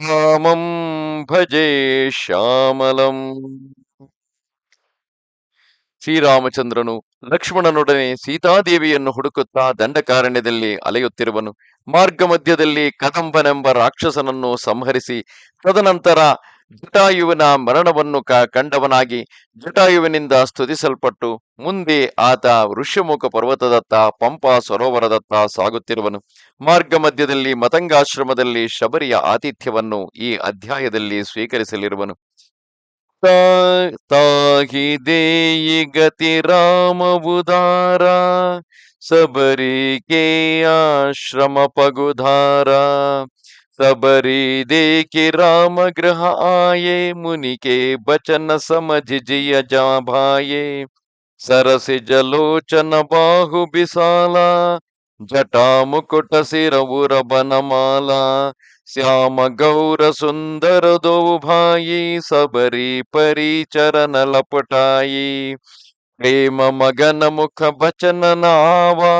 ರಾಮಂ ಭಜೆ ಶ್ಯಾಮಲಂ ಶ್ರೀರಾಮಚಂದ್ರನು ಲಕ್ಷ್ಮಣನೊಡನೆ ಸೀತಾದೇವಿಯನ್ನು ಹುಡುಕುತ್ತಾ ದಂಡಕಾರಣ್ಯದಲ್ಲಿ ಅಲೆಯುತ್ತಿರುವನು. ಮಾರ್ಗ ಮಧ್ಯದಲ್ಲಿ ಕದಂಬನೆಂಬ ರಾಕ್ಷಸನನ್ನು ಸಂಹರಿಸಿ ತದನಂತರ ಜಟಾಯುವಿನ ಮರಣವನ್ನು ಕಂಡವನಾಗಿ ಜಟಾಯುವಿನಿಂದ ಸ್ತುತಿಸಲ್ಪಟ್ಟು ಮುಂದೆ ಆತ ಋಷ್ಯಮುಖ ಪರ್ವತದತ್ತ, ಪಂಪ ಸರೋವರದತ್ತ ಸಾಗುತ್ತಿರುವನು. ಮಾರ್ಗ ಮಧ್ಯದಲ್ಲಿ ಮತಂಗಾಶ್ರಮದಲ್ಲಿ ಶಬರಿಯ ಆತಿಥ್ಯವನ್ನು ಈ ಅಧ್ಯಾಯದಲ್ಲಿ ಸ್ವೀಕರಿಸಲಿರುವನು. ತಾಹಿ ದೇಯಿ ಗತಿ ರಾಮ ಉದಾರ ಸಬರಿಗೆ ಆಶ್ರಮ ಪಗುಧಾರ. सबरी देखी राम ग्रह आये मुनि के बचन समझ जिय जा भाये सरस जलोचन बाहु विशाला जटा मुकुट सिर उर बनमाला श्याम गौर सुंदर दो भाई सबरी परी चरण लपटाई प्रेम मगन मुख बचन नावा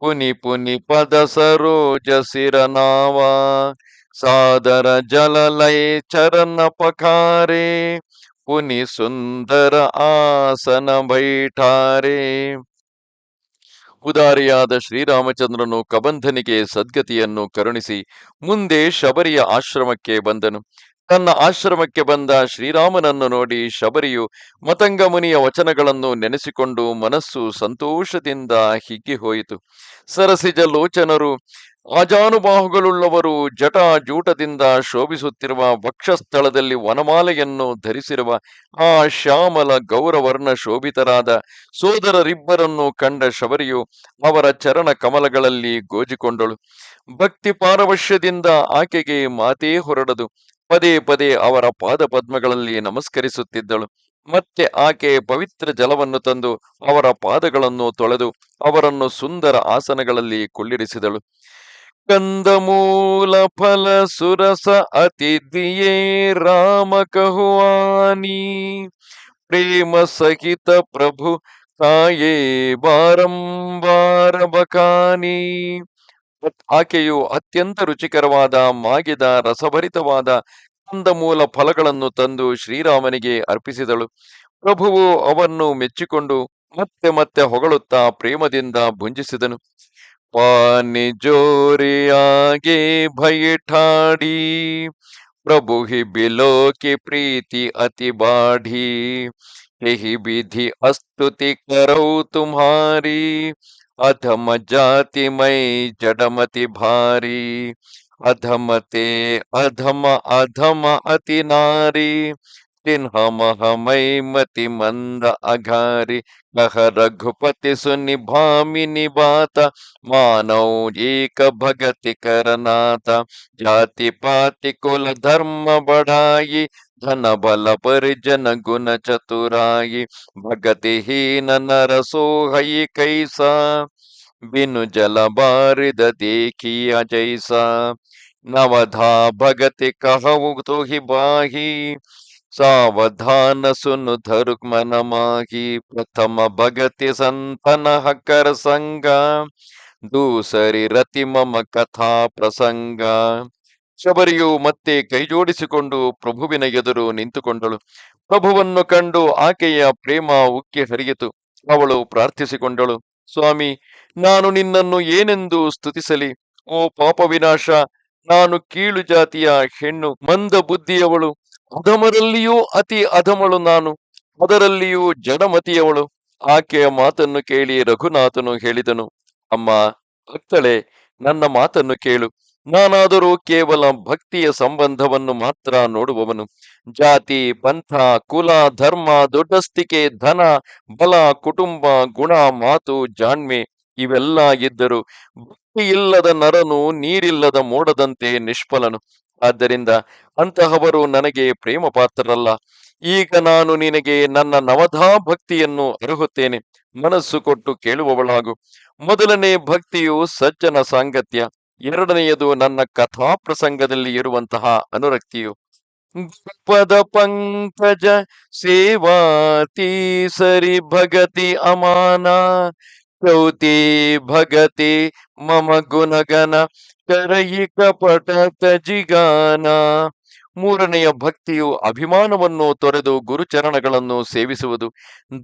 ಪುನಿ ಪುನಿ ಪದ ಸರೋಜ ಸಿರನಾವ, ಸಾದರ ಜಲಲಯ ಚರಣ ಪಖಾರೆ, ಪುನಿ ಸುಂದರ ಆಸನ ಬೈಠಾರೆ. ಉದಾರಿಯಾದ ಶ್ರೀರಾಮಚಂದ್ರನು ಕಬಂಧನಿಗೆ ಸದ್ಗತಿಯನ್ನು ಕರುಣಿಸಿ ಮುಂದೆ ಶಬರಿಯ ಆಶ್ರಮಕ್ಕೆ ಬಂದನು. ತನ್ನ ಆಶ್ರಮಕ್ಕೆ ಬಂದ ಶ್ರೀರಾಮನನ್ನು ನೋಡಿ ಶಬರಿಯು ಮತಂಗ ಮುನಿಯ ವಚನಗಳನ್ನು ನೆನೆಸಿಕೊಂಡು ಮನಸ್ಸು ಸಂತೋಷದಿಂದ ಹಿಗ್ಗಿ ಹೋಯಿತು ಸರಸಿಜ ಲೋಚನರು ಅಜಾನುಬಾಹುಗಳುಳ್ಳವರು ಜಟ ಜೂಟದಿಂದ ಶೋಭಿಸುತ್ತಿರುವ ವಕ್ಷಸ್ಥಳದಲ್ಲಿ ವನಮಾಲೆಯನ್ನು ಧರಿಸಿರುವ ಆ ಶ್ಯಾಮಲ ಗೌರವರ್ಣ ಶೋಭಿತರಾದ ಸೋದರರಿಬ್ಬರನ್ನು ಕಂಡ ಶಬರಿಯು ಅವರ ಚರಣ ಕಮಲಗಳಲ್ಲಿ ಗೋಜಿಕೊಂಡಳು. ಭಕ್ತಿ ಪಾರವಶ್ಯದಿಂದ ಆಕೆಗೆ ಮಾತೇ ಹೊರಡದು. ಪದೇ ಪದೇ ಅವರ ಪಾದ ಪದ್ಮಗಳಲ್ಲಿ ನಮಸ್ಕರಿಸುತ್ತಿದ್ದಳು. ಮತ್ತೆ ಆಕೆ ಪವಿತ್ರ ಜಲವನ್ನು ತಂದು ಅವರ ಪಾದಗಳನ್ನು ತೊಳೆದು ಅವರನ್ನು ಸುಂದರ ಆಸನಗಳಲ್ಲಿ ಕುಳ್ಳಿರಿಸಿದಳು. ಕಂದಮೂಲ ಫಲ ಸುರಸ ಅತಿಥಿಯೇ ರಾಮ ಕಹುವಾನಿ. ಪ್ರೇಮ ಸಹಿತ ಪ್ರಭು ತಾಯೇ ಬಾರಂಬಾರ ಬಕಾನಿ ಆಕೆಯು ಅತ್ಯಂತ ರುಚಿಕರವಾದ, ಮಾಗಿದ, ರಸಭರಿತವಾದ ಕಂದಮೂಲ ಫಲಗಳನ್ನು ತಂದು ಶ್ರೀರಾಮನಿಗೆ ಅರ್ಪಿಸಿದಳು. ಪ್ರಭುವು ಅವನ್ನು ಮೆಚ್ಚಿಕೊಂಡು ಮತ್ತೆ ಮತ್ತೆ ಹೊಗಳುತ್ತಾ ಪ್ರೇಮದಿಂದ ಭುಂಜಿಸಿದನು. ಪಾನಿ ಜೋರಿಯಾಗಿ ಭಯಠಾಡಿ ಪ್ರಭು ಹಿ ಬಿಲೋಕಿ ಪ್ರೀತಿ ಅತಿ ಬಾಢಿ ಯಹಿ ಬಿಧಿ ಅಸ್ತುತಿ ಕರೌ ತುಮ್ಹಾರಿ अधम जाति मई जडमति भारी। अधमते अधम अधम अति नारी। तिन्ह मई मति मंद अघारी। कह रघुपति सुनि भामिनी बात मानव एक भगति करनाता। जाति पाति कुल धर्म बढ़ाई। धन बल परिजन गुण चतुराई भगति हीन नर सोहई कैसा? बिनु जल बारिद देखी अजैसा। नवधा भगति कहु तो बाही। सावधान सुन धरु मन माही प्रथम भगति संतन कर संगा दूसरी रति मम कथा प्रसंगा। ಶಬರಿಯು ಮತ್ತೆ ಕೈಜೋಡಿಸಿಕೊಂಡು ಪ್ರಭುವಿನ ಎದುರು ನಿಂತುಕೊಂಡಳು. ಪ್ರಭುವನ್ನು ಕಂಡು ಆಕೆಯ ಪ್ರೇಮ ಉಕ್ಕಿ ಹರಿಯಿತು. ಅವಳು ಪ್ರಾರ್ಥಿಸಿಕೊಂಡಳು, ಸ್ವಾಮಿ, ನಾನು ನಿನ್ನನ್ನು ಏನೆಂದು ಸ್ತುತಿಸಲಿ? ಓ ಪಾಪ ವಿನಾಶ, ನಾನು ಕೀಳು ಜಾತಿಯ ಹೆಣ್ಣು, ಮಂದ ಬುದ್ಧಿಯವಳು. ಅಧಮರಲ್ಲಿಯೂ ಅತಿ ಅಧಮಳು ನಾನು, ಅದರಲ್ಲಿಯೂ ಜಡಮತಿಯವಳು. ಆಕೆಯ ಮಾತನ್ನು ಕೇಳಿ ರಘುನಾಥನು ಹೇಳಿದನು, ಅಮ್ಮ ಭಕ್ತಳೆ ನನ್ನ ಮಾತನ್ನು ಕೇಳು. ನಾನಾದರೂ ಕೇವಲ ಭಕ್ತಿಯ ಸಂಬಂಧವನ್ನು ಮಾತ್ರ ನೋಡುವವನು. ಜಾತಿ, ಪಂಥ, ಕುಲ, ಧರ್ಮ ದೊಡ್ಡಸ್ತಿಕೆ ಧನ, ಬಲ, ಕುಟುಂಬ, ಗುಣ, ಮಾತು, ಜಾಣ್ಮೆ ಇವೆಲ್ಲ ಇದ್ದರು ಭಕ್ತಿ ಇಲ್ಲದ ನರನು ನೀರಿಲ್ಲದ ಮೋಡದಂತೆ ನಿಷ್ಫಲನು. ಆದ್ದರಿಂದ ಅಂತಹವರು ನನಗೆ ಪ್ರೇಮ ಪಾತ್ರರಲ್ಲ ಈಗ ನಾನು ನಿನಗೆ ನನ್ನ ನವಧಾ ಭಕ್ತಿಯನ್ನು ಅರುಹುತ್ತೇನೆ. ಮನಸ್ಸು ಕೊಟ್ಟು ಕೇಳುವವಳಾಗು. ಮೊದಲನೇ ಭಕ್ತಿಯು ಸಜ್ಜನ ಸಾಂಗತ್ಯ. ಎರಡನೆಯದು ನನ್ನ ಕಥಾ ಪ್ರಸಂಗದಲ್ಲಿ ಇರುವಂತಹ ಅನುರಕ್ತಿಯು. ಪದ ಪಂಕಜ ಸೇವಾತಿ ಸರಿ ಭಗತಿ ಅಮಾನ, ಚೌತಿ ಭಗತಿ ಮಮ ಗುಣಗನ, ಕರಯಿ ಕಪಟ ತಜಿಗಾನ. ಮೂರನೆಯ ಭಕ್ತಿಯು ಅಭಿಮಾನವನ್ನು ತೊರೆದು ಗುರುಚರಣಗಳನ್ನು ಸೇವಿಸುವುದು.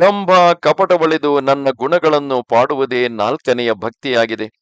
ದಂಭ ಕಪಟವಳೆದು ನನ್ನ ಗುಣಗಳನ್ನು ಪಾಡುವುದೇ ನಾಲ್ಕನೆಯ ಭಕ್ತಿಯಾಗಿದೆ.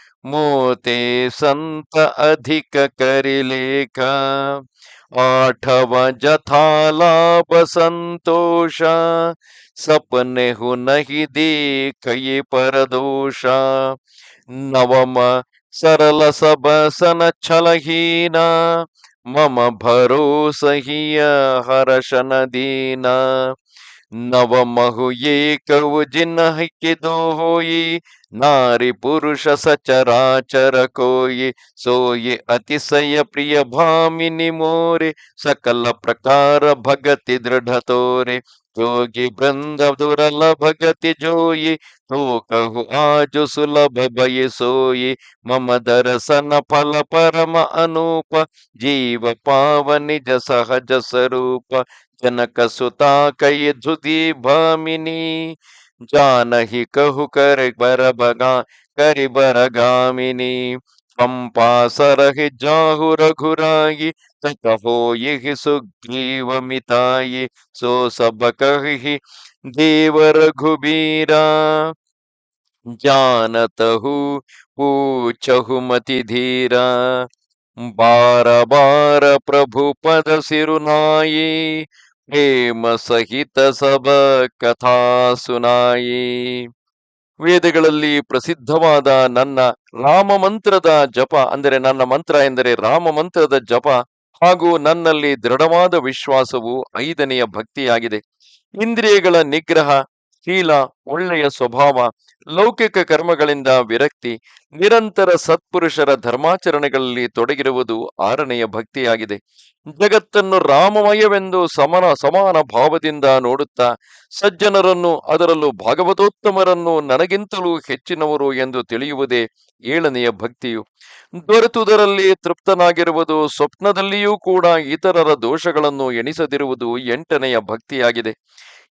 मोते संत अधिक करिलेखा आठव जथा लाभ संतोष। सपने हु नहीं देख ये पर परदोषा। नवम सरल सब सन छलहीना। मम भरोस ही हर्षन दीना। नवमहु ये कव जिन के दो होई नारी पुरुष सचराचर कोई सोये अतिशय प्रिय भामिनी मोरे, सकल प्रकार भगति दृढ़ तोरे। जोगी बृंद दुर्ल भगति जोये तो कहु आज सुलभ भय सोये मम दर्शन फल परम अनूप, जीव पावन निज सहज स्वरूप। जनक सुता कई धुदी भामिनी जानहि कहु कर बर बगा करि बरगामिनी पंपा सरहि जाहु रघुराई कहो यही सुग्रीव मिताई, सो सब कहि देव रघुबीरा। जानतहु पूछहु मति धीरा। बार बार प्रभु पद सिरुनाई ಪ್ರೇಮ ಸಹಿತ ಸಬ ಕಥಾ ಸುನಾಯಿ ವೇದಗಳಲ್ಲಿ ಪ್ರಸಿದ್ಧವಾದ ನನ್ನ ರಾಮ ಮಂತ್ರದ ಜಪ ಅಂದರೆ ನನ್ನ ಮಂತ್ರ ಎಂದರೆ ರಾಮ ಮಂತ್ರದ ಜಪ ಹಾಗೂ ನನ್ನಲ್ಲಿ ದೃಢವಾದ ವಿಶ್ವಾಸವು ಐದನೆಯ ಭಕ್ತಿಯಾಗಿದೆ. ಇಂದ್ರಿಯಗಳ ನಿಗ್ರಹ, ಶೀಲ, ಒಳ್ಳೆಯ ಸ್ವಭಾವ ಲೌಕಿಕ ಕರ್ಮಗಳಿಂದ ವಿರಕ್ತಿ, ನಿರಂತರ ಸತ್ಪುರುಷರ ಧರ್ಮಾಚರಣೆಗಳಲ್ಲಿ ತೊಡಗಿರುವುದು ಆರನೆಯ ಭಕ್ತಿಯಾಗಿದೆ. ಜಗತ್ತನ್ನು ರಾಮಮಯವೆಂದು ಸಮನ, ಸಮಾನ ಭಾವದಿಂದ ನೋಡುತ್ತಾ ಸಜ್ಜನರನ್ನು, ಅದರಲ್ಲೂ ಭಾಗವತೋತ್ತಮರನ್ನು ನನಗಿಂತಲೂ ಹೆಚ್ಚಿನವರು ಎಂದು ತಿಳಿಯುವುದೇ ಏಳನೆಯ ಭಕ್ತಿಯು. ದೊರೆತುದರಲ್ಲಿ ತೃಪ್ತನಾಗಿರುವುದು ಸ್ವಪ್ನದಲ್ಲಿಯೂ ಕೂಡ ಇತರರ ದೋಷಗಳನ್ನು ಎಣಿಸದಿರುವುದು ಎಂಟನೆಯ ಭಕ್ತಿಯಾಗಿದೆ.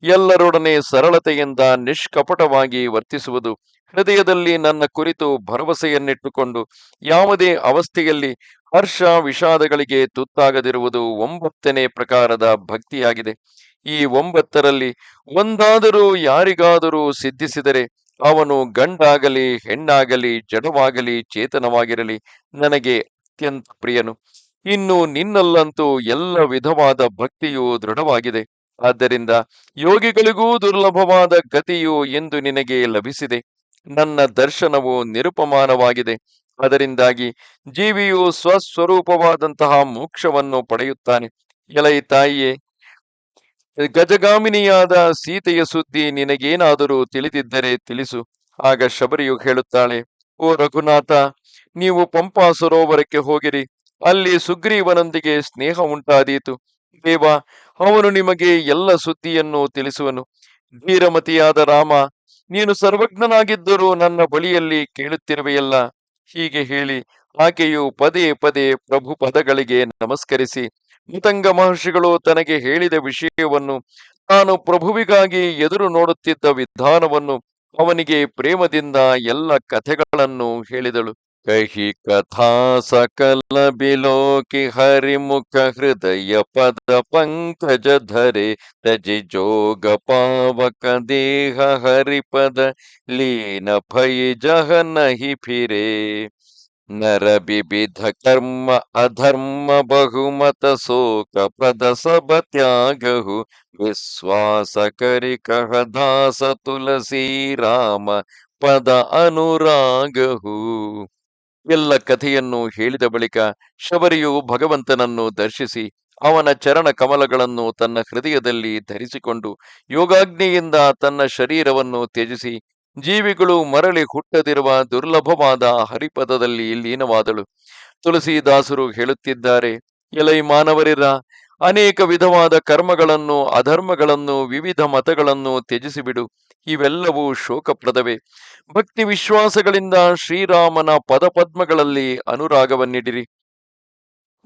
ಎಲ್ಲರೊಡನೆ ಸರಳತೆಯಿಂದ ನಿಷ್ಕಪಟವಾಗಿ ವರ್ತಿಸುವುದು, ಹೃದಯದಲ್ಲಿ ನನ್ನ ಕುರಿತು ಭರವಸೆಯನ್ನಿಟ್ಟುಕೊಂಡು ಯಾವುದೇ ಅವಸ್ಥೆಯಲ್ಲಿ ಹರ್ಷ ವಿಷಾದಗಳಿಗೆ ತುತ್ತಾಗದಿರುವುದು ಒಂಬತ್ತನೇ ಪ್ರಕಾರದ ಭಕ್ತಿಯಾಗಿದೆ. ಈ ಒಂಬತ್ತರಲ್ಲಿ ಒಂದಾದರೂ ಯಾರಿಗಾದರೂ ಸಿದ್ಧಿಸಿದರೆ ಅವನು ಗಂಡಾಗಲಿ, ಹೆಣ್ಣಾಗಲಿ, ಜಡವಾಗಲಿ, ಚೇತನವಾಗಿರಲಿ ನನಗೆ ಅತ್ಯಂತ ಪ್ರಿಯನು. ಇನ್ನು ನಿನ್ನಲ್ಲಂತೂ ಎಲ್ಲ ವಿಧವಾದ ಭಕ್ತಿಯು ದೃಢವಾಗಿದೆ. ಆದ್ದರಿಂದ ಯೋಗಿಗಳಿಗೂ ದುರ್ಲಭವಾದ ಗತಿಯು ಎಂದು ನಿನಗೆ ಲಭಿಸಿದೆ. ನನ್ನ ದರ್ಶನವು ನಿರುಪಮಾನವಾಗಿದೆ. ಅದರಿಂದಾಗಿ ಜೀವಿಯು ಸ್ವಸ್ವರೂಪವಾದಂತಹ ಮೋಕ್ಷವನ್ನು ಪಡೆಯುತ್ತಾನೆ. ಎಲೈ ತಾಯಿಯೇ, ಗಜಗಾಮಿನಿಯಾದ ಸೀತೆಯ ಸುದ್ದಿ ನಿನಗೇನಾದರೂ ತಿಳಿದಿದ್ದರೆ ತಿಳಿಸು. ಆಗ ಶಬರಿಯು ಹೇಳುತ್ತಾಳೆ, ಓ ರಘುನಾಥ, ನೀವು ಪಂಪಾ ಸರೋವರಕ್ಕೆ ಹೋಗಿರಿ. ಅಲ್ಲಿ ಸುಗ್ರೀವನೊಂದಿಗೆ ಸ್ನೇಹ ಉಂಟಾದೀತು. ದೇವ ಅವನು ನಿಮಗೆ ಎಲ್ಲ ಸುದ್ದಿಯನ್ನು ತಿಳಿಸುವನು. ಧೀರಮತಿಯಾದ ರಾಮ, ನೀನು ಸರ್ವಜ್ಞನಾಗಿದ್ದರೂ ನನ್ನ ಬಳಿಯಲ್ಲಿ ಕೇಳುತ್ತಿರುವೆಯಲ್ಲ. ಹೀಗೆ ಹೇಳಿ ಆಕೆಯು ಪದೇ ಪದೇ ಪ್ರಭು ಪದಗಳಿಗೆ ನಮಸ್ಕರಿಸಿ ಮೃತಂಗ ಮಹರ್ಷಿಗಳು ತನಗೆ ಹೇಳಿದ ವಿಷಯವನ್ನು, ತಾನು ಪ್ರಭುವಿಗಾಗಿ ಎದುರು ನೋಡುತ್ತಿದ್ದ ವಿಧಾನವನ್ನು ಅವನಿಗೆ ಪ್ರೇಮದಿಂದ ಎಲ್ಲ ಕಥೆಗಳನ್ನು ಹೇಳಿದಳು. कही कथा सकल बिलोकि हरिमुख हृदय पद पंकज धरे, तज जोग पावक देह हरिपद, लीन भय जह नहीं फिरे। नर विविध कर्म अधर्म बहुमत शोक प्रद सब त्यागहु विश्वास कर कह दास तुलसी राम, पद अनुरागहु ಎಲ್ಲ ಕಥೆಯನ್ನು ಹೇಳಿದ ಬಳಿಕ ಶಬರಿಯು ಭಗವಂತನನ್ನು ದರ್ಶಿಸಿ ಅವನ ಚರಣ ಕಮಲಗಳನ್ನು ತನ್ನ ಹೃದಯದಲ್ಲಿ ಧರಿಸಿಕೊಂಡು ಯೋಗಾಗ್ನಿಯಿಂದ ತನ್ನ ಶರೀರವನ್ನು ತ್ಯಜಿಸಿ, ಜೀವಿಗಳು ಮರಳಿ ಹುಟ್ಟದಿರುವ ದುರ್ಲಭವಾದ ಹರಿಪದದಲ್ಲಿ ಲೀನವಾದಳು. ತುಳಸಿದಾಸರು ಹೇಳುತ್ತಿದ್ದಾರೆ, ಎಲೈ ಮಾನವರಿರ, ಅನೇಕ ವಿಧವಾದ ಕರ್ಮಗಳನ್ನು, ಅಧರ್ಮಗಳನ್ನು, ವಿವಿಧ ಮತಗಳನ್ನು ತ್ಯಜಿಸಿಬಿಡು. ಇವೆಲ್ಲವೂ ಶೋಕಪ್ರದವೇ. ಭಕ್ತಿ ವಿಶ್ವಾಸಗಳಿಂದ ಶ್ರೀರಾಮನ ಪದಪದ್ಮಗಳಲ್ಲಿ ಅನುರಾಗವನ್ನಿಡಿರಿ.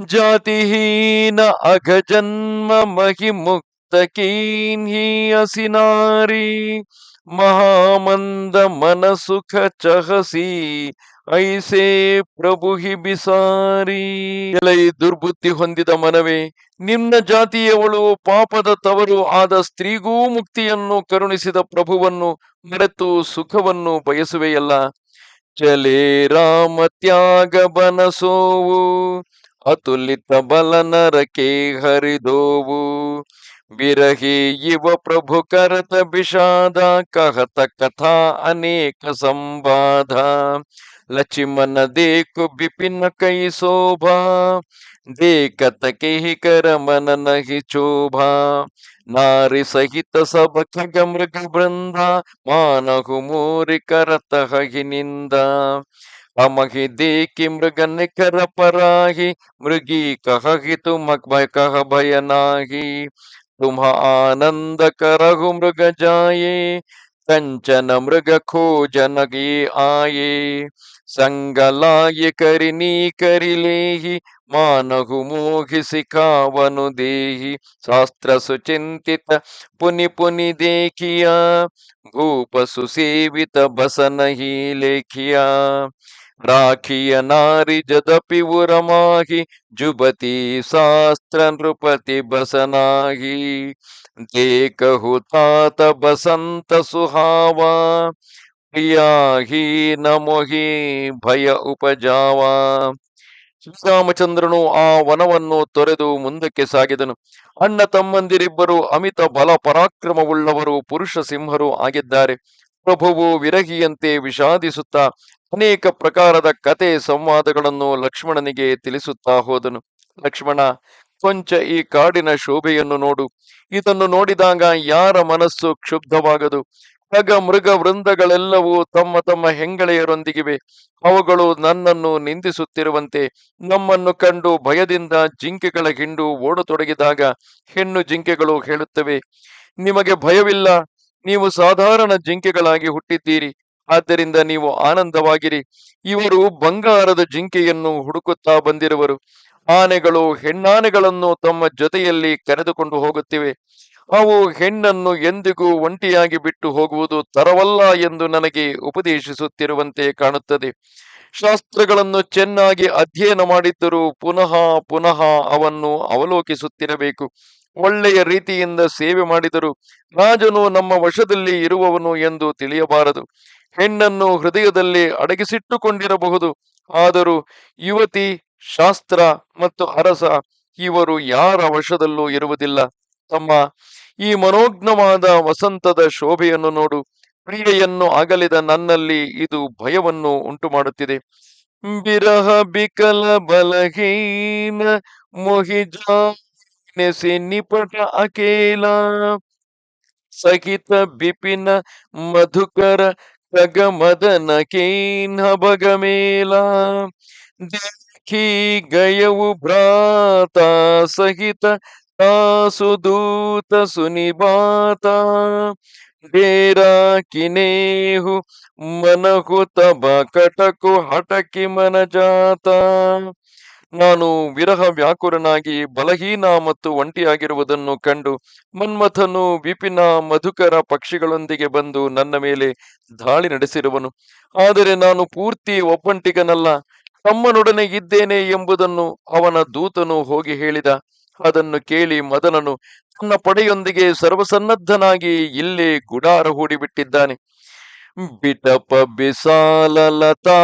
ಜಾತಿಹೀನ ಅಘಜನ್ಮ ಮಹಿಮುಕ್ತ ಕೀನ್ಹಿ ಅಸಿನಾರಿ ಮಹಾಮಂದ ಮನಸುಖ ಚಹಸಿ ಐಸೇ ಪ್ರಭು ಹಿ ಬಿಸಾರಿ. ಎಲೈ ದುರ್ಬುದ್ಧಿ ಹೊಂದಿದ ಮನವೇ, ನಿನ್ನ ಜಾತಿಯವಳು ಪಾಪದ ತವರು ಆದ ಸ್ತ್ರೀಗೂ ಮುಕ್ತಿಯನ್ನು ಕರುಣಿಸಿದ ಪ್ರಭುವನ್ನು ಮರೆತು ಸುಖವನ್ನು ಬಯಸುವೆಯಲ್ಲ. ಚಲೇ ರಾಮ ತ್ಯಾಗ ಬನಸೋವು, ಅತುಲಿತ ಬಲ ನರಕೆ ಹರಿದೋವು ಬಿರಹಿ ಇವ ಪ್ರಭು ಕರತ ವಿಷಾದ ಕಹತ ಕಥಾ ಅನೇಕ ಸಂವಾದ ಲಕ್ಷ್ಮಣ ದೇಕು ಬಿಪಿನ ಕೈ ಶೋಭಾ ದೇಕತ ಕೆಹಿ ಕರ ಮನ ನಹಿ ಶೋಭಾ ನಾರಿ ಸಹಿತ ಸಬ ಖಗ ಮೃಗ ಬೃಂದ ಮಾನಹು ಮೂರಿ ಕರತ ಹಹಿನಿಂದ ಅಮಹಿ ದೇಕಿ ಮೃಗ ನಿಖರ ಪರಾಹಿ ಮೃಗಿ ಕಹಿ ತುಮ ಕಹ ಭಯನಾಹಿ ತುಮ ಆನಂದ ಕರಹು ಮೃಗ ಜಾಯೇ ಕಂಚನ ಮೃಗ ಖೋಜನ ಆಯೇ ಸಂಗಲಾಯ ಕರಿ ನೀ ಕರಿಲೇಹಿ ಮಾನಹು ಮೋಹಿಸಿ ಕಾವನು ದೇಹಿ ಶಾಸ್ತ್ರ ಸುಚಿಂತಿತ ಪುನಿ ಪುನಿ ದೇಖಿಯ ಭೂಪ ಸುಸೇವಿತ ಬಸನಹಿ ಲೇಖಿಯ. ರಾಖಿಯ ನಾರಿ ಜದಪಿ ಉರಮಾಹಿ ಜುಬತಿ ಶಾಸ್ತ್ರ ನೃಪತಿ ಬಸನಾಹಿ ದೇಕಹು ಬಸಂತ ಸುಹಾವ, ಪ್ರಿಯಾಹಿ ನಮೋಹಿ ಭಯ ಉಪಜಾವ. ಶ್ರೀರಾಮಚಂದ್ರನು ಆ ವನವನ್ನು ತೊರೆದು ಮುಂದಕ್ಕೆ ಸಾಗಿದನು. ಅಣ್ಣ ತಮ್ಮಂದಿರಿಬ್ಬರು ಅಮಿತ ಬಲ ಪರಾಕ್ರಮವುಳ್ಳವರು ಪುರುಷ ಸಿಂಹರು ಆಗಿದ್ದಾರೆ. ಪ್ರಭುವು ವಿರಹಿಯಂತೆ ವಿಷಾದಿಸುತ್ತಾ ಅನೇಕ ಪ್ರಕಾರದ ಕತೆ ಸಂವಾದಗಳನ್ನು ಲಕ್ಷ್ಮಣನಿಗೆ ತಿಳಿಸುತ್ತಾ ಹೋದನು. ಲಕ್ಷ್ಮಣ, ಕೊಂಚ ಈ ಕಾಡಿನ ಶೋಭೆಯನ್ನು ನೋಡು. ಇದನ್ನು ನೋಡಿದಾಗ ಯಾರ ಮನಸ್ಸು ಕ್ಷುಬ್ಧವಾಗದು. ಖಗ ಮೃಗ ವೃಂದಗಳೆಲ್ಲವೂ ತಮ್ಮ ತಮ್ಮ ಹೆಂಗಳೆಯರೊಂದಿಗಿವೆ. ಅವುಗಳು ನನ್ನನ್ನು ನಿಂದಿಸುತ್ತಿರುವಂತೆ ನಮ್ಮನ್ನು ಕಂಡು ಭಯದಿಂದ ಜಿಂಕೆಗಳ ಹಿಂಡು ಓಡತೊಡಗಿದಾಗ ಹೆಣ್ಣು ಜಿಂಕೆಗಳು ಹೇಳುತ್ತವೆ, ನಿಮಗೆ ಭಯವಿಲ್ಲ, ನೀವು ಸಾಧಾರಣ ಜಿಂಕೆಗಳಾಗಿ ಹುಟ್ಟಿದ್ದೀರಿ. ಆದ್ದರಿಂದ ನೀವು ಆನಂದವಾಗಿರಿ. ಇವರು ಬಂಗಾರದ ಜಿಂಕೆಯನ್ನು ಹುಡುಕುತ್ತಾ ಬಂದಿರುವರು. ಆನೆಗಳು ಹೆಣ್ಣಾನೆಗಳನ್ನು ತಮ್ಮ ಜೊತೆಯಲ್ಲಿ ಕರೆದುಕೊಂಡು ಹೋಗುತ್ತಿವೆ. ಅವು ಹೆಣ್ಣನ್ನು ಎಂದಿಗೂ ಒಂಟಿಯಾಗಿ ಬಿಟ್ಟು ಹೋಗುವುದು ತರವಲ್ಲ ಎಂದು ನನಗೆ ಉಪದೇಶಿಸುತ್ತಿರುವಂತೆ ಕಾಣುತ್ತದೆ. ಶಾಸ್ತ್ರಗಳನ್ನು ಚೆನ್ನಾಗಿ ಅಧ್ಯಯನ ಮಾಡಿದ್ದರೂ ಪುನಃ ಪುನಃ ಅವನ್ನು ಅವಲೋಕಿಸುತ್ತಿರಬೇಕು. ಒಳ್ಳೆಯ ರೀತಿಯಿಂದ ಸೇವೆ ಮಾಡಿದರು ರಾಜನು ನಮ್ಮ ವಶದಲ್ಲಿ ಇರುವವನು ಎಂದು ತಿಳಿಯಬಾರದು. ಹೆಣ್ಣನ್ನು ಹೃದಯದಲ್ಲಿ ಅಡಗಿಸಿಟ್ಟುಕೊಂಡಿರಬಹುದು. ಆದರೂ ಯುವತಿ, ಶಾಸ್ತ್ರ ಮತ್ತು ಅರಸ ಇವರು ಯಾರ ವಶದಲ್ಲೂ ಇರುವುದಿಲ್ಲ. ತಮ್ಮ ಈ ಮನೋಜ್ಞವಾದ ವಸಂತದ ಶೋಭೆಯನ್ನು ನೋಡು. ಪ್ರಿಯೆಯನ್ನು ಅಗಲಿದ ನನ್ನಲ್ಲಿ ಇದು ಭಯವನ್ನು ಉಂಟು ಮಾಡುತ್ತಿದೆ ಬಿರಹ, ಬಿಕಲ, ಬಲಹೀನ ಮೊಹಿಜಾನೆಸಿ ನಿಪಟ ಅಕೇಲ ಸಹಿತ ಬಿಪಿನ ಮಧುಕರ ಖಗ ಮದನ ಕೇನ್ಹ ಬಗಮೇಲ ದೇಖಿ ಗಯವು ಭ್ರಾತ ಸಹಿತ ಸುದೂತ ಸುನಿಬಾತ ಡೇರಾ ಕಿನೇಹು ಮನಹು ತಬ ಕಟಕು ಹಟಕಿ ಮನ ಜಾತ ನಾನು ವಿರಹ ವ್ಯಾಕುರನಾಗಿ ಬಲಹೀನ ಮತ್ತು ಒಂಟಿಯಾಗಿರುವುದನ್ನು ಕಂಡು ಮನ್ಮಥನು ವಿಪಿನ ಮಧುಕರ ಪಕ್ಷಿಗಳೊಂದಿಗೆ ಬಂದು ನನ್ನ ಮೇಲೆ ದಾಳಿ ನಡೆಸಿರುವನು. ಆದರೆ ನಾನು ಪೂರ್ತಿ ಒಬ್ಬಂಟಿಗನಲ್ಲ, ತಮ್ಮನೊಡನೆ ಇದ್ದೇನೆ ಎಂಬುದನ್ನು ಅವನ ದೂತನು ಹೋಗಿ ಹೇಳಿದ. ಅದನ್ನು ಕೇಳಿ ಮದನನು ತನ್ನ ಪಡೆಯೊಂದಿಗೆ ಸರ್ವಸನ್ನದ್ಧನಾಗಿ ಇಲ್ಲೇ ಗುಡಾರ ಹೂಡಿಬಿಟ್ಟಿದ್ದಾನೆ. बिटप बिसाल लता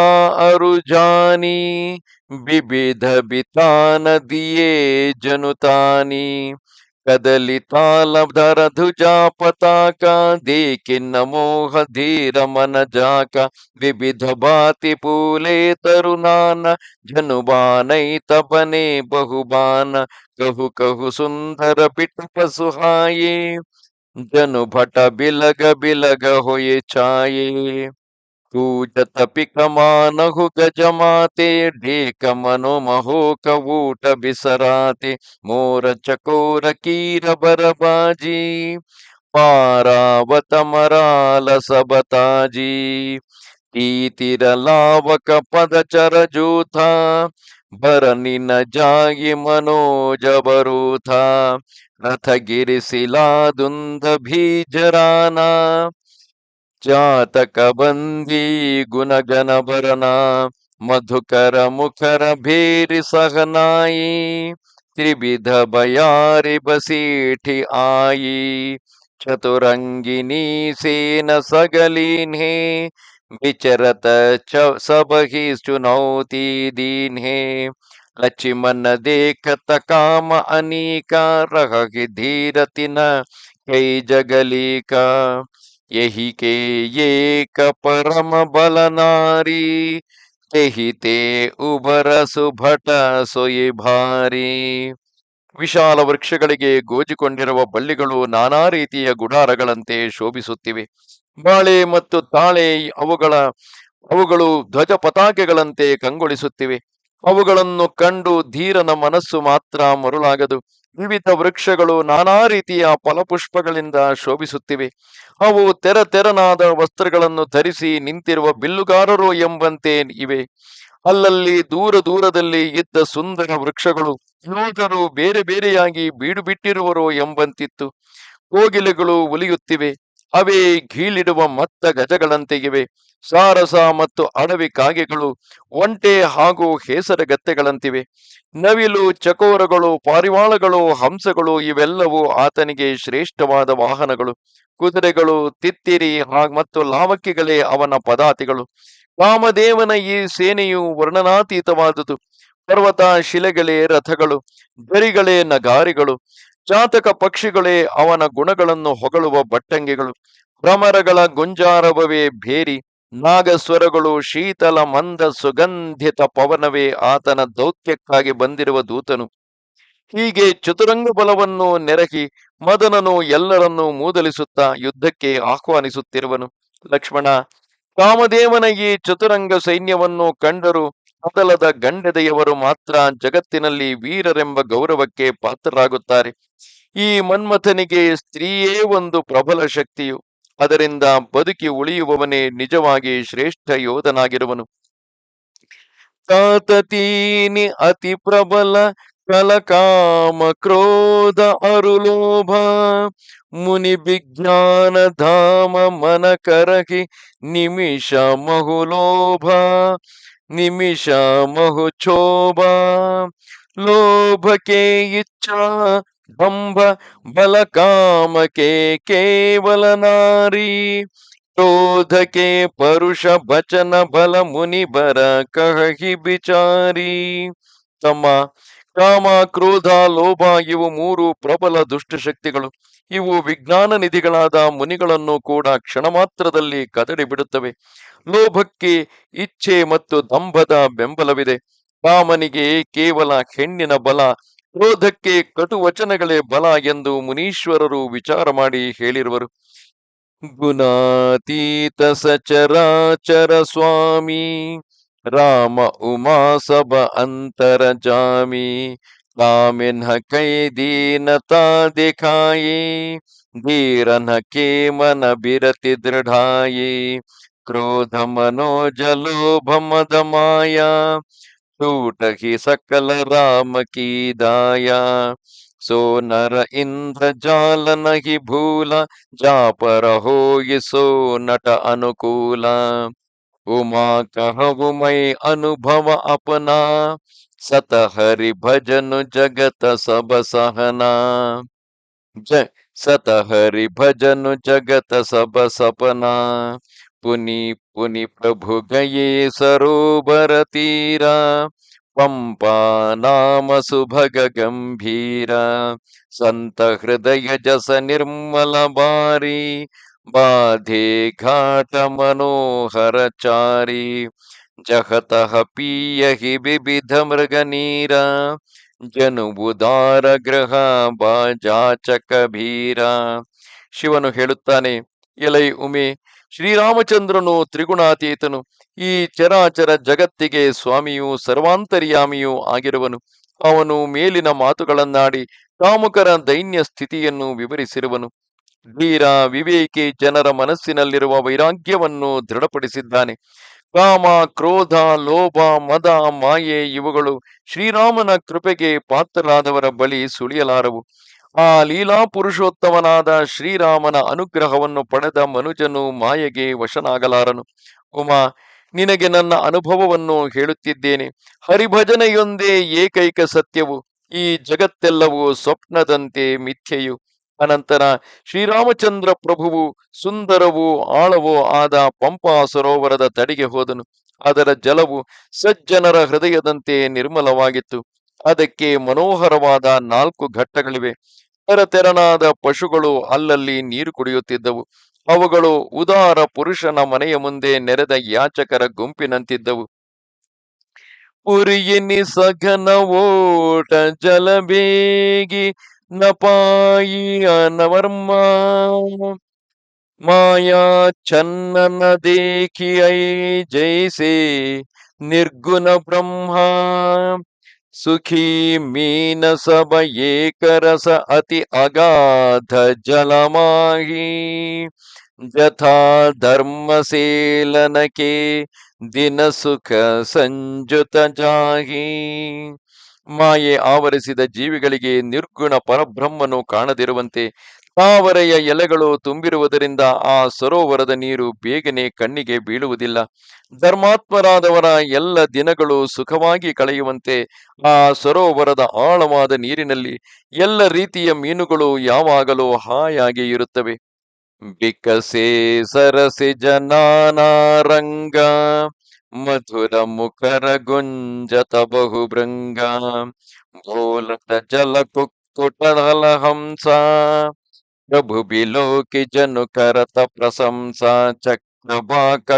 अरु जानी विविध बितान दिए जनुतानी। कदलितालधर ध्वजा पताका देकिन्न मोह धीर मन जाका। विविध भाति पूले तरुणान जनुबानैत बने बहुबान। कहु कहु सुंदर पिटप सुहाये। जनु भट बिलग बिलग हो चाये। तू जत पिक कूजत पिकमानहु गजमाते ढेक मनो महो कऊट बिसराते। मोर चकोर कीर बर बाजी पारावत मराल सबताजी तीतिर लावक पद चर जूथा बरनी न जायि मनोज बरूथा रथ गिरिशिला दुंद बंदी गुण गण भरना, मधुकर मुखर भीर सहनाई त्रिविध बयारि बसी आई, चतुरंगिनी सेन सगलिन्हे। विचरत च सब ही चुनौती दीन है लक्ष्मण देखत काम अनीका रह धीरति न कई जगली का यही के एक परम बल नारी तेहि ते ಉಭರ ಸುಭಟ ಸೊಯಿ ಭಾರಿ ವಿಶಾಲ ವೃಕ್ಷಗಳಿಗೆ ಗೋಜಿಕೊಂಡಿರುವ ಬಳ್ಳಿಗಳು ನಾನಾ ರೀತಿಯ ಗುಡಾರಗಳಂತೆ ಶೋಭಿಸುತ್ತಿವೆ ಬಾಳೆ ಮತ್ತು ತಾಳೆ ಅವುಗಳ, ಅವುಗಳು ಧ್ವಜ ಪತಾಕೆಗಳಂತೆ ಕಂಗೊಳಿಸುತ್ತಿವೆ. ಅವುಗಳನ್ನು ಕಂಡು ಧೀರನ ಮನಸ್ಸು ಮಾತ್ರ ಮರುಳಾಗದು. ವಿವಿಧ ವೃಕ್ಷಗಳು ನಾನಾ ರೀತಿಯ ಫಲಪುಷ್ಪಗಳಿಂದ ಶೋಭಿಸುತ್ತಿವೆ. ಅವು ತೆರ ತೆರನಾದ ವಸ್ತ್ರಗಳನ್ನು ಧರಿಸಿ ನಿಂತಿರುವ ಬಿಲ್ಲುಗಾರರು ಎಂಬಂತೆ ಇವೆ. ಅಲ್ಲಲ್ಲಿ ದೂರ ದೂರದಲ್ಲಿ ಇದ್ದ ಸುಂದರ ವೃಕ್ಷಗಳು ಯೋಧರು ಬೇರೆ ಬೇರೆಯಾಗಿ ಬೀಡು ಬಿಟ್ಟಿರುವರು ಎಂಬಂತಿತ್ತು. ಕೋಗಿಲೆಗಳು ಉಲಿಯುತ್ತಿವೆ. ಅವೇ ಗೀಳಿಡುವ ಮತ್ತ ಗಜಗಳಂತೆ ಇವೆ ಸಾರಸ ಮತ್ತು ಅಡವಿ ಕಾಗೆಗಳು ಒಂಟೆ ಹಾಗೂ ಹೇಸರಗತ್ತೆಗಳಂತಿವೆ ನವಿಲು, ಚಕೋರಗಳು, ಪಾರಿವಾಳಗಳು, ಹಂಸಗಳು ಇವೆಲ್ಲವೂ ಆತನಿಗೆ ಶ್ರೇಷ್ಠವಾದ ವಾಹನಗಳು. ಕುದುರೆಗಳು, ತಿತ್ತಿರಿ ಮತ್ತು ಲಾವಕ್ಕಿಗಳೇ ಅವನ ಪದಾತಿಗಳು. ಕಾಮದೇವನ ಈ ಸೇನೆಯು ವರ್ಣನಾತೀತವಾದುದು. ಪರ್ವತ, ಶಿಲೆಗಳೇ ರಥಗಳು. ಗರಿಗಳೇ ನಗಾರಿಗಳು. ಜಾತಕ ಪಕ್ಷಿಗಳೇ ಅವನ ಗುಣಗಳನ್ನು ಹೊಗಳುವ ಬಟ್ಟಂಗಿಗಳು. ಭ್ರಮರಗಳ ಗುಂಜಾರವವೇ ಭೇರಿ. ನಾಗಸ್ವರಗಳು ಶೀತಲ ಮಂದ ಸುಗಂಧಿತ ಪವನವೇ ಆತನ ದೌತ್ಯಕ್ಕಾಗಿ ಬಂದಿರುವ ದೂತನು. ಹೀಗೆ ಚತುರಂಗ ಬಲವನ್ನು ನೆರಹಿ ಮದನನು ಎಲ್ಲರನ್ನೂ ಮೂದಲಿಸುತ್ತಾ ಯುದ್ಧಕ್ಕೆ ಆಹ್ವಾನಿಸುತ್ತಿರುವನು. ಲಕ್ಷ್ಮಣ, ಕಾಮದೇವನ ಈ ಚತುರಂಗ ಸೈನ್ಯವನ್ನು ಕಂಡರು ಮೊದಲದ ಗಂಡೆದೆಯವರು ಮಾತ್ರ ಜಗತ್ತಿನಲ್ಲಿ ವೀರರೆಂಬ ಗೌರವಕ್ಕೆ ಪಾತ್ರರಾಗುತ್ತಾರೆ. ಈ ಮನ್ಮಥನಿಗೆ ಸ್ತ್ರೀಯೇ ಒಂದು ಪ್ರಬಲ ಶಕ್ತಿಯು. ಅದರಿಂದ ಬದುಕಿ ಉಳಿಯುವವನೇ ನಿಜವಾಗಿ ಶ್ರೇಷ್ಠ ಯೋಧನಾಗಿರುವನು. ಕಾತತೀನಿ ಅತಿ ಪ್ರಬಲ ಕಲಕಾಮ ಕ್ರೋಧ ಅರುಲೋಭ ಮುನಿ ವಿಜ್ಞಾನ ಧಾಮ ಮನ ಕರಗಿ ನಿಮಿಷ ಮಹುಲೋಭ ನಿಮಿಷ ಮಹುಕ್ಷೋಭ ಲೋಭಕ್ಕೆ ಇಚ್ಛಾ ಬಂಭ ಬಲ ಕಾಮಕ್ಕೆ ಕೇವಲ ನಾರಿ ಕ್ರೋಧಕ್ಕೆ ಪರುಷ ಭಚನ ಬಲ ಮುನಿ ಬರ ಕಹಿ ಬಿಚಾರಿ ತಮ್ಮ ಕಾಮ ಕ್ರೋಧ, ಲೋಭ ಇವು ಮೂರು ಪ್ರಬಲ ದುಷ್ಟಶಕ್ತಿಗಳು. ಇವು ವಿಜ್ಞಾನ ನಿಧಿಗಳಾದ ಮುನಿಗಳನ್ನು ಕೂಡ ಕ್ಷಣ ಮಾತ್ರದಲ್ಲಿ ಕದಡಿ ಬಿಡುತ್ತವೆ. ಲೋಭಕ್ಕೆ ಇಚ್ಛೆ ಮತ್ತು ದಂಭದ ಬೆಂಬಲವಿದೆ. ಕಾಮನಿಗೆ ಕೇವಲ ಹೆಣ್ಣಿನ ಬಲ, ಕ್ರೋಧಕ್ಕೆ ಕಟು ವಚನಗಳೇ ಬಲ ಎಂದು ಮುನೀಶ್ವರರು ವಿಚಾರ ಮಾಡಿ ಹೇಳಿರುವರು. ಗುಣಾತೀತ ಸಚರಾಚರ ಸ್ವಾಮಿ. राम उमा सब अंतर जामी, कामिन कई दीनता दिखाई, धीरन के मन बिरति दृढ़ाई, क्रोध मनो जलो भम दमाया टूट ही सकल राम की दाया, सो नर इंद्र जाल नहीं भूला, जा पर हो सो नट अनुकूला। उमा कहु मई अनुभव अपना। सत हरि भजन जगत सब सहना। ज सत हरि भजन जगत सब सपना। पुनि पुनि प्रभु गए सरोवर तीरा। पंपा नाम सुभग गंभीर। संत हृदय जस निर्मल बारी। बाधे घाट मनोहर चारी जहतः पीयहि विविध मृग ನೀರ ಜನುಬುದಾರ ಗ್ರಹ ಬಾಜಾಚಕ ಭೀರ ಶಿವನು ಹೇಳುತ್ತಾನೆ ಎಲೈ ಉಮೆ ಶ್ರೀರಾಮಚಂದ್ರನು ತ್ರಿಗುಣಾತೀತನು ಈ ಚರಾಚರ ಜಗತ್ತಿಗೆ ಸ್ವಾಮಿಯೂ ಸರ್ವಾಂತರ್ಯಾಮಿಯೂ ಆಗಿರುವನು ಅವನು ಮೇಲಿನ ಮಾತುಗಳನ್ನಾಡಿ ಕಾಮುಕರ ದೈನ್ಯ ಸ್ಥಿತಿಯನ್ನು ವಿವರಿಸಿರುವನು ಧೀರ ವಿವೇಕಿ ಜನರ ಮನಸ್ಸಿನಲ್ಲಿರುವ ವೈರಾಗ್ಯವನ್ನು ದೃಢಪಡಿಸಿದ್ದಾನೆ. ಕಾಮ, ಕ್ರೋಧ, ಲೋಭ, ಮದ, ಮಾಯೆ ಇವುಗಳು ಶ್ರೀರಾಮನ ಕೃಪೆಗೆ ಪಾತ್ರರಾದವರ ಬಳಿ ಸುಳಿಯಲಾರವು. ಆ ಲೀಲಾ ಪುರುಷೋತ್ತಮನಾದ ಶ್ರೀರಾಮನ ಅನುಗ್ರಹವನ್ನು ಪಡೆದ ಮನುಜನು ಮಾಯೆಗೆ ವಶನಾಗಲಾರನು. ಉಮಾ, ನಿನಗೆ ನನ್ನ ಅನುಭವವನ್ನು ಹೇಳುತ್ತಿದ್ದೇನೆ. ಹರಿಭಜನೆಯೊಂದೇ ಏಕೈಕ ಸತ್ಯವು. ಈ ಜಗತ್ತೆಲ್ಲವೂ ಸ್ವಪ್ನದಂತೆ ಮಿಥ್ಯೆಯು. ಅನಂತರ ಶ್ರೀರಾಮಚಂದ್ರ ಪ್ರಭುವು ಸುಂದರವೂ ಆಳವೂ ಆದ ಪಂಪಾ ಸರೋವರದ ತಡೆಗೆ ಹೋದನು. ಅದರ ಜಲವು ಸಜ್ಜನರ ಹೃದಯದಂತೆ ನಿರ್ಮಲವಾಗಿತ್ತು. ಅದಕ್ಕೆ ಮನೋಹರವಾದ ನಾಲ್ಕು ಘಟ್ಟಗಳಿವೆ. ತೆರತೆರನಾದ ಪಶುಗಳು ಅಲ್ಲಲ್ಲಿ ನೀರು ಕುಡಿಯುತ್ತಿದ್ದವು. ಅವುಗಳು ಉದಾರ ಪುರುಷನ ಮನೆಯ ಮುಂದೆ ನೆರೆದ ಯಾಚಕರ ಗುಂಪಿನಂತಿದ್ದವು. ಪುರಿಯಿನಿ ಸಘನ ಓಟ ಜಲಬೇಗಿ न पायि अनवर्मा माया छन्न न देखी आई जैसे निर्गुण ब्रह्मा। सुखी मीन सब एक रस अति अगाध जलमाही। जथा सेलन के दिन सुख संजुत जाही। ಮಾಯೆ ಆವರಿಸಿದ ಜೀವಿಗಳಿಗೆ ನಿರ್ಗುಣ ಪರಬ್ರಹ್ಮನು ಕಾಣದಿರುವಂತೆ ತಾವರೆಯ ಎಲೆಗಳು ತುಂಬಿರುವುದರಿಂದ ಆ ಸರೋವರದ ನೀರು ಬೇಗನೆ ಕಣ್ಣಿಗೆ ಬೀಳುವುದಿಲ್ಲ. ಧರ್ಮಾತ್ಮರಾದವರ ಎಲ್ಲ ದಿನಗಳು ಸುಖವಾಗಿ ಕಳೆಯುವಂತೆ ಆ ಸರೋವರದ ಆಳವಾದ ನೀರಿನಲ್ಲಿ ಎಲ್ಲ ರೀತಿಯ ಮೀನುಗಳು ಯಾವಾಗಲೂ ಹಾಯಾಗಿ ಇರುತ್ತವೆ. ಬಿಕಸೆ ಸರಸೆ ಜನಾನಾರಂಗ ಮಧುರ ಮುಖರ ಗುಂಜತ ಬಹುಭೃಂಗ ಬೋಲತ ಜಲ ಕುಕ್ಕುಟಲ ಹಂಸ ಪ್ರಭು ಬಿಲೋಕಿ ಜನು ಕರತ ಪ್ರಶಂಸಾ ಚಕ್ರಬಾಕ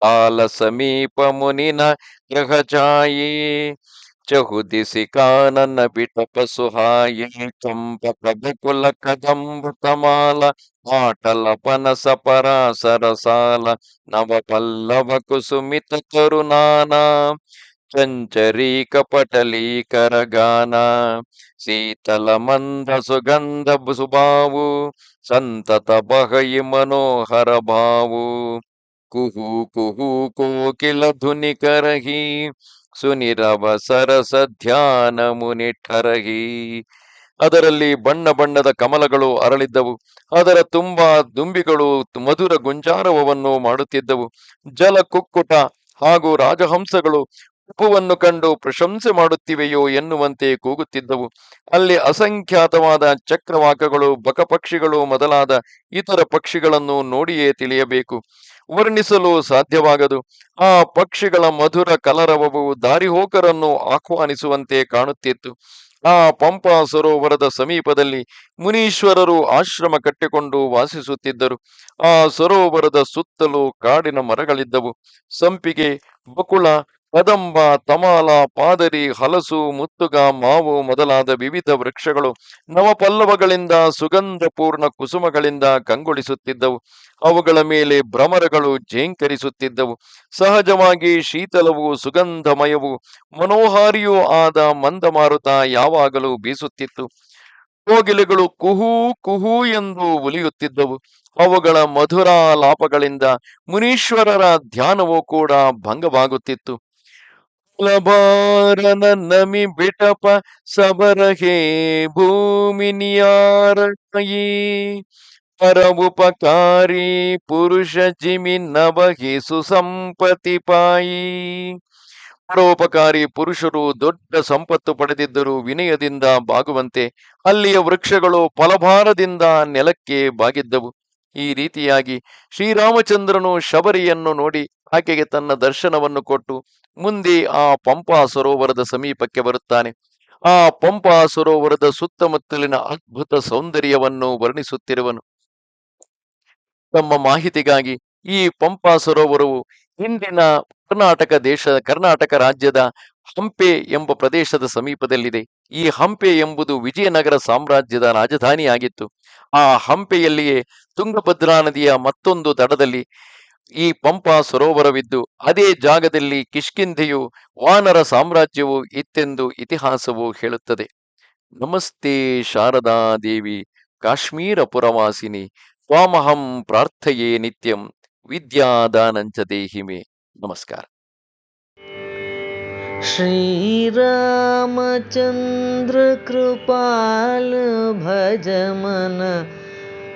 ಖಗ್ಬಕ ಖಗ ಸಮುದಾಯಿ ದೇಖತ ಬನಯಿ ಬರ ನಿನಗಿ ಜಾಯಿ ಸುಂದರ ಖಗಗನ ಗಿರಾ ಸುಹಾಯಿ ಜಾತ ಪಥಿಕ ಜನು ಲೇತ ಬೊಲಾಯಿ ಕಾಲ ಸಮೀಪ ಮುನಿನ ಗ್ರಹಚಾಯಿ ಚಹುದಿಸಿ ಕಾನನ ಬಿಟಪ ಸುಹಾಯಿ ಚಂಪಕ ಬಕುಲ ಕುಹು ಕುಹು ಕೋಕಿಲ ಧ್ವನಿ ಕರಹಿ ಸುನಿರವ ಸರಸ ಧ್ಯಾನ ಮುನಿಠರಹಿ ಅದರಲ್ಲಿ ಬಣ್ಣ ಬಣ್ಣದ ಕಮಲಗಳು ಅರಳಿದ್ದವು. ಅದರ ತುಂಬಾ ದುಂಬಿಗಳು ಮಧುರ ಗುಂಜಾರವವನ್ನು ಮಾಡುತ್ತಿದ್ದವು. ಜಲ ಕುಕ್ಕುಟ ಹಾಗೂ ರಾಜಹಂಸಗಳು ಉಪವನ್ನು ಕಂಡು ಪ್ರಶಂಸೆ ಮಾಡುತ್ತಿವೆಯೋ ಎನ್ನುವಂತೆ ಕೂಗುತ್ತಿದ್ದವು. ಅಲ್ಲಿ ಅಸಂಖ್ಯಾತವಾದ ಚಕ್ರವಾಕಗಳು, ಬಕಪಕ್ಷಿಗಳು ಮೊದಲಾದ ಇತರ ಪಕ್ಷಿಗಳನ್ನು ನೋಡಿಯೇ ತಿಳಿಯಬೇಕು. ವರ್ಣಿಸಲು ಸಾಧ್ಯವಾಗದು. ಆ ಪಕ್ಷಿಗಳ ಮಧುರ ಕಲರವವು ದಾರಿಹೋಕರನ್ನು ಆಹ್ವಾನಿಸುವಂತೆ ಕಾಣುತ್ತಿತ್ತು. ಆ ಪಂಪಾ ಸರೋವರದ ಸಮೀಪದಲ್ಲಿ ಮುನೀಶ್ವರರು ಆಶ್ರಮ ಕಟ್ಟಿಕೊಂಡು ವಾಸಿಸುತ್ತಿದ್ದರು. ಆ ಸರೋವರದ ಸುತ್ತಲೂ ಕಾಡಿನ ಮರಗಳಿದ್ದವು. ಸಂಪಿಗೆ, ಬಕುಳ ಕದಂಬ, ತಮಾಲ, ಪಾದರಿ, ಹಲಸು, ಮುತ್ತುಗ, ಮಾವು ಮೊದಲಾದ ವಿವಿಧ ವೃಕ್ಷಗಳು ನವಪಲ್ಲವಗಳಿಂದ ಸುಗಂಧಪೂರ್ಣ ಕುಸುಮಗಳಿಂದ ಕಂಗೊಳಿಸುತ್ತಿದ್ದವು. ಅವುಗಳ ಮೇಲೆ ಭ್ರಮರಗಳು ಜೇಂಕರಿಸುತ್ತಿದ್ದವು. ಸಹಜವಾಗಿ ಶೀತಲವು ಸುಗಂಧಮಯವು ಮನೋಹಾರಿಯೂ ಆದ ಮಂದಮಾರುತ ಯಾವಾಗಲೂ ಬೀಸುತ್ತಿತ್ತು. ಕೋಗಿಲೆಗಳು ಕುಹೂ ಕುಹೂ ಎಂದು ಉಲಿಯುತ್ತಿದ್ದವು. ಅವುಗಳ ಮಧುರಾಲಾಪಗಳಿಂದ ಮುನೀಶ್ವರರ ಧ್ಯಾನವೂ ಕೂಡ ಭಂಗವಾಗುತ್ತಿತ್ತು. ಲಭಾರನ ನಮಿ ಬಿಟಪ ಸಬರಹೇ ಭೂಮಿನಿಯಾರಯಿ ಪರವುಪಕಾರಿ ಪುರುಷ ಜಿಮಿ ನವಹಿ ಸುಸಂಪತಿ ಪಾಯಿ. ಪರೋಪಕಾರಿ ಪುರುಷರು ದೊಡ್ಡ ಸಂಪತ್ತು ಪಡೆದಿದ್ದರೂ ವಿನಯದಿಂದ ಬಾಗುವಂತೆ ಅಲ್ಲಿಯ ವೃಕ್ಷಗಳು ಫಲಭಾರದಿಂದ ನೆಲಕ್ಕೆ ಬಾಗಿದ್ದವು. ಈ ರೀತಿಯಾಗಿ ಶ್ರೀರಾಮಚಂದ್ರನು ಶಬರಿಯನ್ನು ನೋಡಿ ಆಕೆಗೆ ತನ್ನ ದರ್ಶನವನ್ನು ಕೊಟ್ಟು ಮುಂದೆ ಆ ಪಂಪಾ ಸರೋವರದ ಸಮೀಪಕ್ಕೆ ಬರುತ್ತಾನೆ. ಆ ಪಂಪಾ ಸರೋವರದ ಸುತ್ತಮುತ್ತಲಿನ ಅದ್ಭುತ ಸೌಂದರ್ಯವನ್ನು ವರ್ಣಿಸುತ್ತಿರುವನು. ತಮ್ಮ ಮಾಹಿತಿಗಾಗಿ ಈ ಪಂಪಾ ಸರೋವರವು ಹಿಂದಿನ ಕರ್ನಾಟಕ ದೇಶ, ಕರ್ನಾಟಕ ರಾಜ್ಯದ ಹಂಪೆ ಎಂಬ ಪ್ರದೇಶದ ಸಮೀಪದಲ್ಲಿದೆ. ಈ ಹಂಪೆ ಎಂಬುದು ವಿಜಯನಗರ ಸಾಮ್ರಾಜ್ಯದ ರಾಜಧಾನಿಯಾಗಿತ್ತು. ಆ ಹಂಪೆಯಲ್ಲಿಯೇ ತುಂಗಭದ್ರಾ ನದಿಯ ಮತ್ತೊಂದು ದಡದಲ್ಲಿ ಈ ಪಂಪಾ ಸರೋವರವಿದ್ದು ಅದೇ ಜಾಗದಲ್ಲಿ ಕಿಷ್ಕಿಂಧೆಯು ವಾನರ ಸಾಮ್ರಾಜ್ಯವು ಇತ್ತೆಂದು ಇತಿಹಾಸವು ಹೇಳುತ್ತದೆ ನಮಸ್ತೆ ಶಾರದಾ ದೇವಿ ಕಾಶ್ಮೀರ ಪುರವಾಸಿನಿ ತ್ವಾಮಹಂ ಪ್ರಾರ್ಥಯೇ ನಿತ್ಯಂ ವಿದ್ಯಾದಾನಂಚ ದೇಹಿಮೆ ನಮಸ್ಕಾರ श्रीरामचन्द्र कृपाल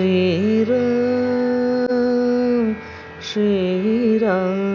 श्रीराम श्रीराम